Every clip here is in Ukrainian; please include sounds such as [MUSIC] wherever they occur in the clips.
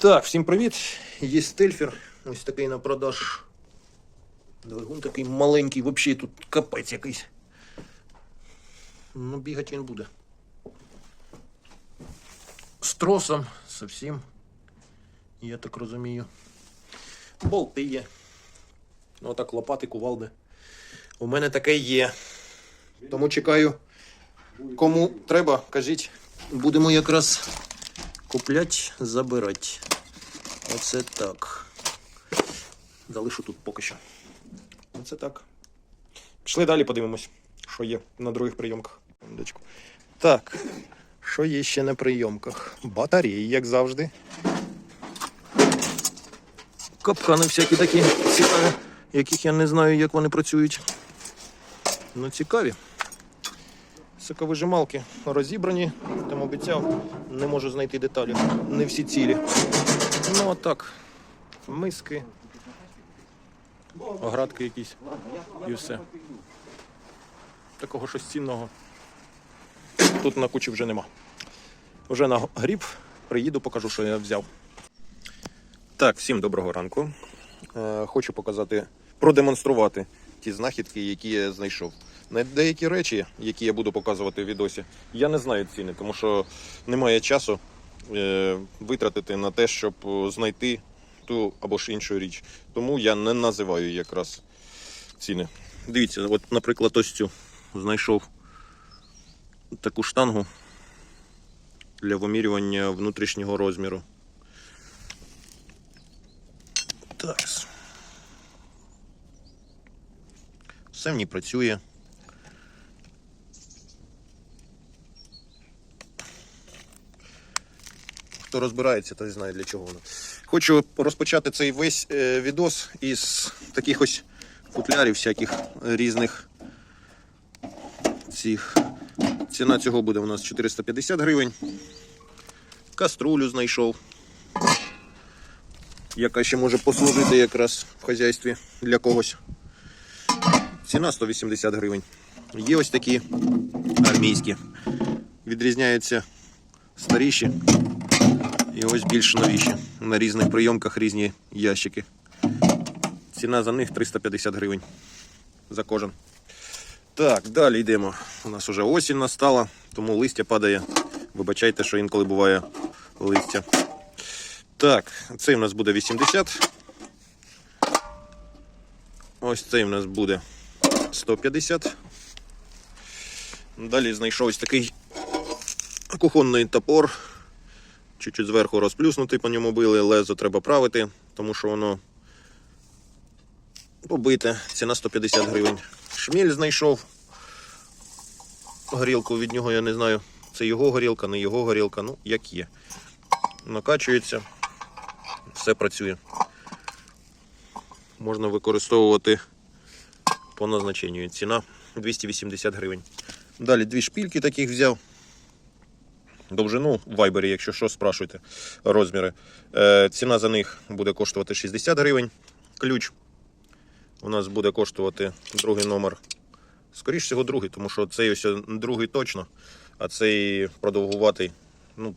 Так, всім привіт. Є стельфер. Ось такий на продаж. Двигун такий маленький, взагалі тут капець якийсь. Ну, бігати він буде. З тросом, зовсім. Я так розумію. Болти є. Ну, отак лопати, кувалди. У мене таке є. Тому чекаю. Кому треба, кажіть. Будемо якраз купляти, забирати. Оце так. Залишу тут поки що. Оце так. Пішли далі, подивимось, що є на других прийомках. Так. Що є ще на прийомках? Батареї, як завжди. Капкани всякі такі цікаві, яких я не знаю, як вони працюють. Ну, цікаві. Соковижималки розібрані, там обіцяв, не можу знайти деталі. Не всі цілі. Ну, а так. Миски. Оградки якісь. І все. Такого щось цінного. Тут на кучі вже нема. Вже на гріб приїду, покажу, що я взяв. Так, всім доброго ранку. Е, хочу показати, продемонструвати ті знахідки, які я знайшов. Деякі речі, які я буду показувати в відосі, я не знаю ціни, тому що немає часу е, витратити на те, щоб е, знайти ту або ж іншу річ. Тому я не називаю якраз ціни. Дивіться, от, наприклад, ось цю знайшов таку штангу для вимірювання внутрішнього розміру. Так. Все в ній працює. Хто розбирається, той знає для чого воно. Хочу розпочати цей весь е, відос із таких ось футлярів, всяких різних цих. Ціна цього буде у нас 450 гривень. Каструлю знайшов яка ще може послужити якраз в хазяйстві для когось. Ціна 180 гривень. Є ось такі армійські. Відрізняються старіші і ось більш новіші. На різних прийомках різні ящики. Ціна за них 350 гривень за кожен. Так, далі йдемо. У нас вже осінь настала, тому листя падає. Вибачайте, що інколи буває листя. Так, цей у нас буде 80. Ось цей у нас буде 150. Далі знайшов ось такий кухонний топор. Чуть-чуть зверху розплюснутий по ньому били, лезо треба правити, тому що воно побите. Ціна 150 гривень. Шміль знайшов. Горілку від нього я не знаю. Це його горілка, не його горілка, ну як є. Накачується все працює. Можна використовувати по назначенню. Ціна 280 гривень. Далі дві шпільки таких взяв. Довжину в вайбері, якщо що, спрашуйте розміри. Е, ціна за них буде коштувати 60 гривень. Ключ у нас буде коштувати другий номер. Скоріше всього, другий, тому що цей ось другий точно, а цей продовгуватий. Ну,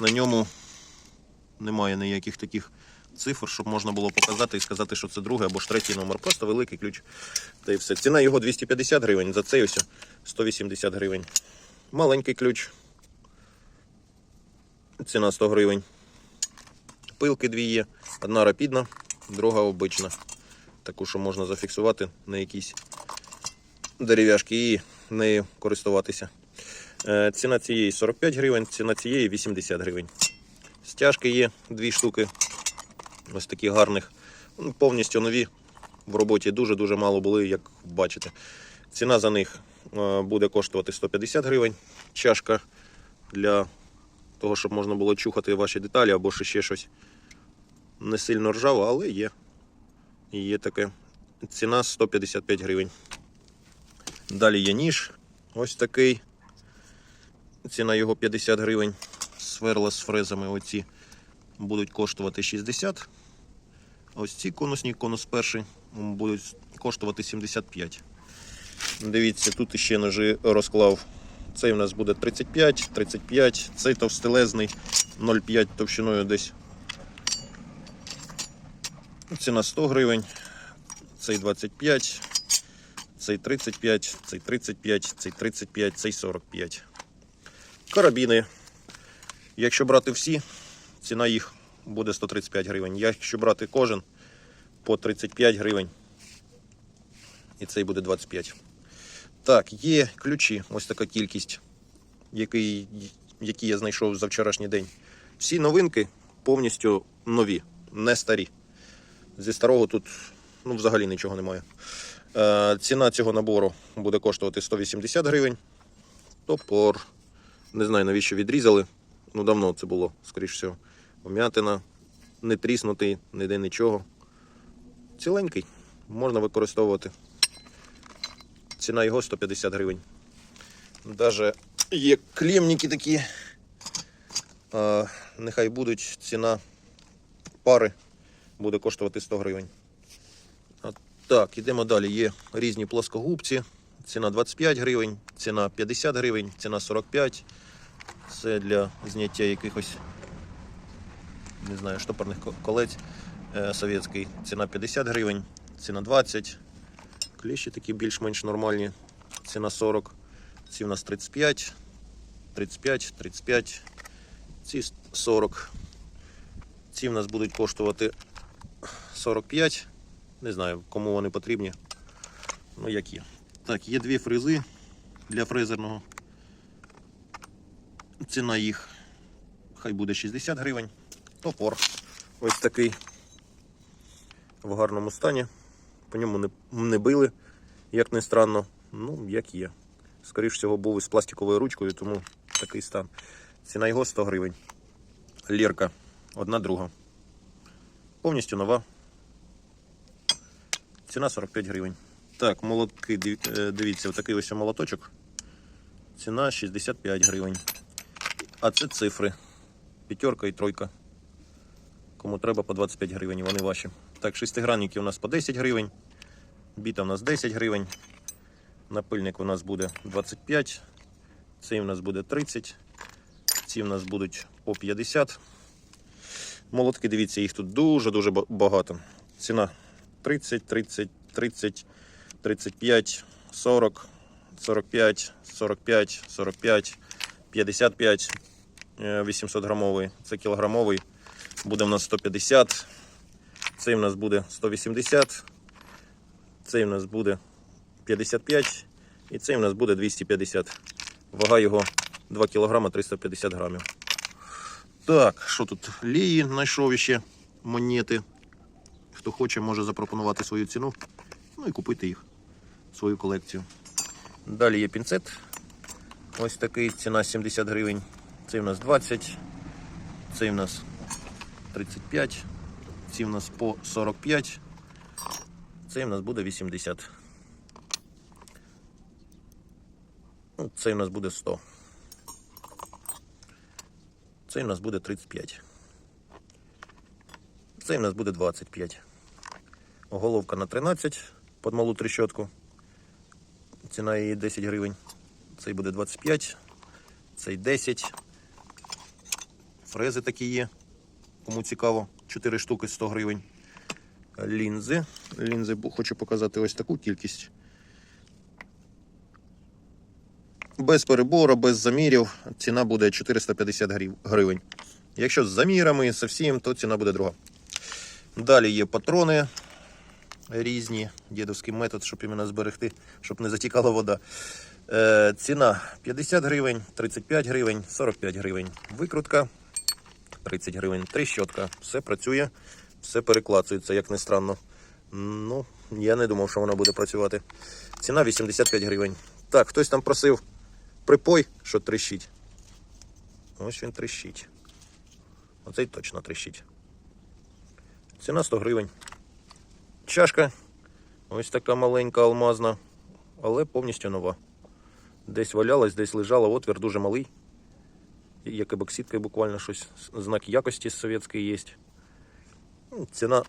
на ньому немає ніяких таких цифр, щоб можна було показати і сказати, що це другий або ж третій номер. Просто великий ключ. Та й все. Ціна його 250 гривень, за цей ось 180 гривень. Маленький ключ. Ціна 100 гривень. Пилки дві є. Одна рапідна, друга обична. Таку, що можна зафіксувати на якісь дерев'яшки і нею користуватися. Е, Ціна цієї 45 гривень, ціна цієї 80 гривень. Стяжки є дві штуки. Ось такі гарних. Ну, Повністю нові. В роботі дуже-дуже мало були, як бачите. Ціна за них е, буде коштувати 150 гривень. Чашка для того, щоб можна було чухати ваші деталі або ще щось. Не сильно ржаво, але є. Є таке. Ціна 155 гривень. Далі є ніж. Ось такий. Ціна його 50 гривень сверла з фрезами оці будуть коштувати 60. Ось ці конусні, конус перший, будуть коштувати 75. Дивіться, тут ще ножи розклав. Цей у нас буде 35, 35, цей товстелезний 0,5 товщиною десь Ціна 100 гривень, цей 25, цей 35, цей 35, цей 35, цей 45. Карабіни. Якщо брати всі, ціна їх буде 135 гривень. Якщо брати кожен по 35 гривень. І цей буде 25. Так, є ключі, ось така кількість, який, які я знайшов за вчорашній день. Всі новинки повністю нові, не старі. Зі старого тут ну, взагалі нічого немає. Е, ціна цього набору буде коштувати 180 гривень. Топор. Не знаю, навіщо відрізали. Ну, давно це було, скоріш всього. Вмятина, не тріснутий, ніде нічого. Ціленький, можна використовувати. Ціна його 150 гривень. Даже є клемники такі. А, нехай будуть ціна пари буде коштувати 100 гривень. А, так, ідемо далі. Є різні плоскогубці. Ціна 25 гривень, ціна 50 гривень, ціна 45. Це для зняття якихось, не знаю, штопорних колець е, совєтський. Ціна 50 гривень, ціна 20. Кліщі такі більш-менш нормальні. Ціна 40. Ці в нас 35, 35, 35. Ці 40. Ці в нас будуть коштувати 45. Не знаю, кому вони потрібні. Ну, як є. Так, є дві фрези для фрезерного. Ціна їх хай буде 60 гривень. Топор. Ось такий в гарному стані. По ньому не, не били, як не странно. Ну, як є. Скоріше всього, був із пластиковою ручкою, тому такий стан. Ціна його 100 гривень. Лірка. Одна друга. Повністю нова. Ціна 45 гривень. Так, молотки, е, дивіться, такий ось молоточок. Ціна 65 гривень. А це цифри. П'ятерка і тройка. Кому треба по 25 гривень, вони ваші. Так, шестигранники у нас по 10 гривень. Біта у нас 10 гривень. Напильник у нас буде 25. Цей у нас буде 30. Ці у нас будуть по 50. Молотки, дивіться, їх тут дуже-дуже багато. Ціна 30, 30, 30, 35, 40, 45, 45, 45, 55, е, 800 грамовий. Це кілограмовий. Буде в нас 150. Цей в нас буде 180. Цей в нас буде 55. І цей в нас буде 250. Вага його 2 кг 350 грамів. Так, що тут? Лії знайшов ще монети. Хто хоче, може запропонувати свою ціну. Ну і купити їх, свою колекцію. Далі є пінцет. Ось такий, ціна 70 гривень. Цей в нас 20. Цей в нас 35. Ці в нас по 45. Цей в нас буде 80. Ну, Цей в нас буде 100. Цей в нас буде 35. Цей в нас буде 25. Головка на 13 під малу трещотку. Ціна її 10 гривень. Цей буде 25. Цей 10. Фрези такі є. Кому цікаво, 4 штуки 100 гривень. Лінзи. Лінзи хочу показати ось таку кількість. Без перебору, без замірів ціна буде 450 гривень. Якщо з замірами, з всім, то ціна буде друга. Далі є патрони різні, дідовський метод, щоб іменно зберегти, щоб не затікала вода. Е, ціна 50 гривень, 35 гривень, 45 гривень. Викрутка 30 гривень, трещотка. Все працює, все переклацується, як не странно. Ну, я не думав, що вона буде працювати. Ціна 85 гривень. Так, хтось там просив припой, що трещить. Ось він трещить. Оцей точно трещить. Ціна 100 гривень. Чашка. Ось така маленька алмазна, але повністю нова. Десь валялась, десь лежала, отвір дуже малий. Як ебоксидка буквально щось. Знак якості совєтської є. Ну, Ціна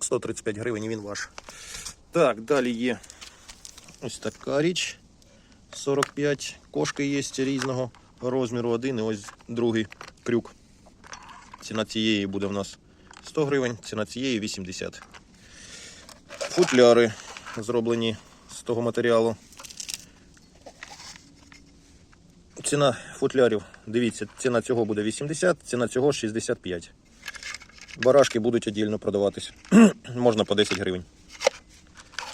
135 гривень і він ваш. Так, далі є ось така річ. 45. Кошки є різного розміру. Один і ось другий крюк. Ціна цієї буде в нас 100 гривень, ціна цієї 80. футляри зроблені з того матеріалу. Ціна футлярів, дивіться, ціна цього буде 80, ціна цього 65. Барашки будуть віддільно продаватись. [CLEARS THROAT] Можна по 10 гривень.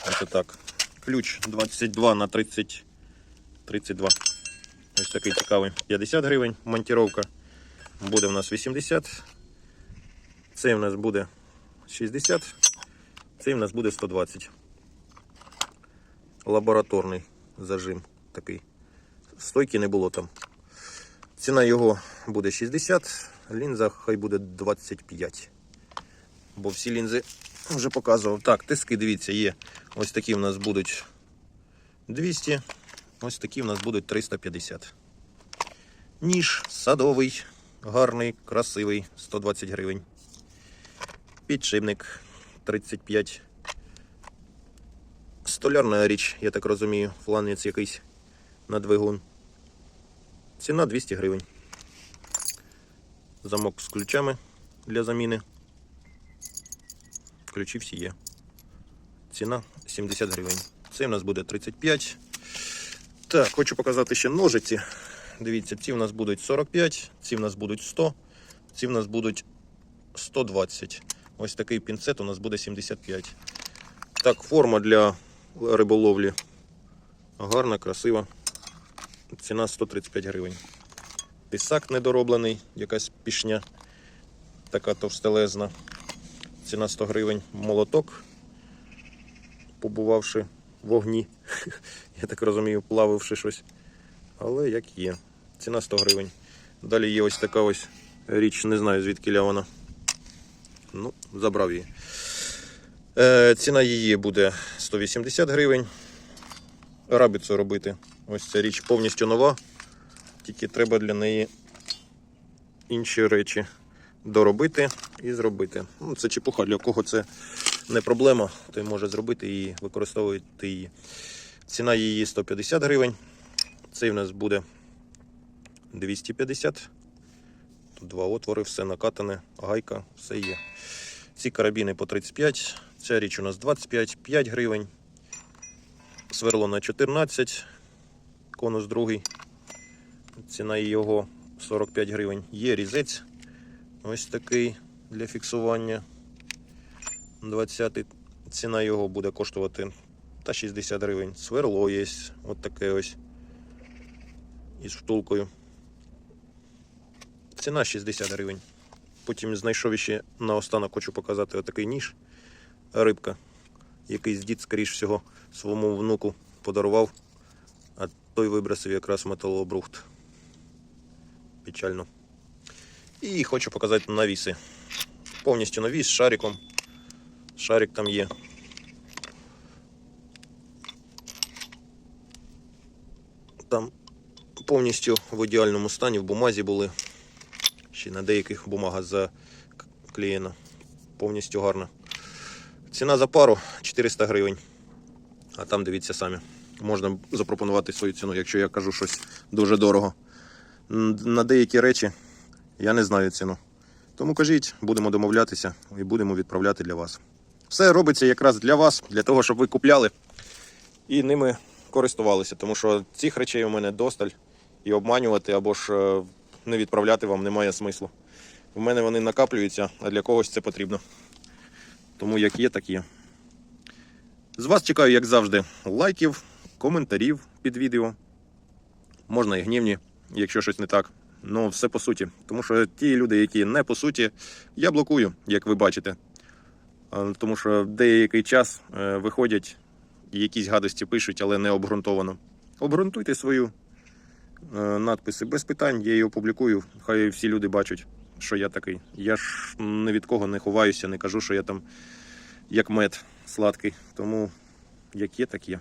Ось так. Ключ 22 на 30, 32. Ось такий цікавий. 50 гривень. Монтіровка буде в нас 80. Цей в нас буде 60. Цей в нас буде 120. Лабораторний зажим такий. Стойки не було там. Ціна його буде 60, лінза хай буде 25. Бо всі лінзи вже показував. Так, тиски, дивіться, є. Ось такі в нас будуть 200, ось такі в нас будуть 350. Ніж садовий, гарний, красивий, 120 гривень. Підшипник 35. Столярна річ, я так розумію, фланець якийсь на двигун. Ціна 200 гривень. Замок з ключами для заміни. Ключі всі є. Ціна 70 гривень. Це в нас буде 35. Так, хочу показати ще ножиці. Дивіться, ці в нас будуть 45, ці в нас будуть 100, ці в нас будуть 120. Ось такий пінцет у нас буде 75. Так, форма для риболовлі. Гарна, красива. Ціна 135 гривень. Пісак недороблений, якась пішня, така товстелезна. Ціна 100 гривень. Молоток, побувавши в вогні. [LAUGHS] Я так розумію, плавивши щось. Але як є. Ціна 100 гривень. Далі є ось така ось річ, не знаю звідки вона. Ну, забрав її. Е, ціна її буде 180 гривень. Рабіцу робити. Ось ця річ повністю нова. Тільки треба для неї інші речі доробити і зробити. Ну, це чепуха, для кого це не проблема, той може зробити і використовувати її. Ціна її 150 гривень. Цей в нас буде 250. Тут два отвори, все накатане, гайка, все є. Ці карабіни по 35, ця річ у нас 25, 5 гривень. Сверло на 14, конус другий. Ціна його 45 гривень. Є різець. Ось такий для фіксування. 20 ціна його буде коштувати та 60 гривень. Сверло є. От таке ось. Із втулкою. Ціна 60 гривень. Потім знайшов ще наостанок хочу показати отакий ніж. Рибка. Якийсь дід, скоріш всього, своєму внуку подарував, той вибросив якраз металообрухт. Печально. І хочу показати навіси. Повністю нові з шариком. Шарик там є. Там повністю в ідеальному стані, в бумазі були. Ще на деяких бумага заклеєна. Повністю гарно. Ціна за пару 400 гривень. А там дивіться самі. Можна запропонувати свою ціну, якщо я кажу щось дуже дорого. На деякі речі я не знаю ціну. Тому кажіть, будемо домовлятися і будемо відправляти для вас. Все робиться якраз для вас, для того, щоб ви купляли і ними користувалися. Тому що цих речей у мене досталь і обманювати або ж е, не відправляти вам немає смислу. У мене вони накаплюються, а для когось це потрібно. Тому як є, так є. З вас чекаю, як завжди, лайків, коментарів під відео. Можна і гнівні, якщо щось не так. Ну, все по суті. Тому що ті люди, які не по суті, я блокую, як ви бачите. Тому що деякий час е, виходять і якісь гадості пишуть, але не обґрунтовано. Обґрунтуйте свою е, надписи без питань, я її опублікую. Хай всі люди бачать, що я такий. Я ж ні від кого не ховаюся, не кажу, що я там як мед сладкий. Тому як є, так є.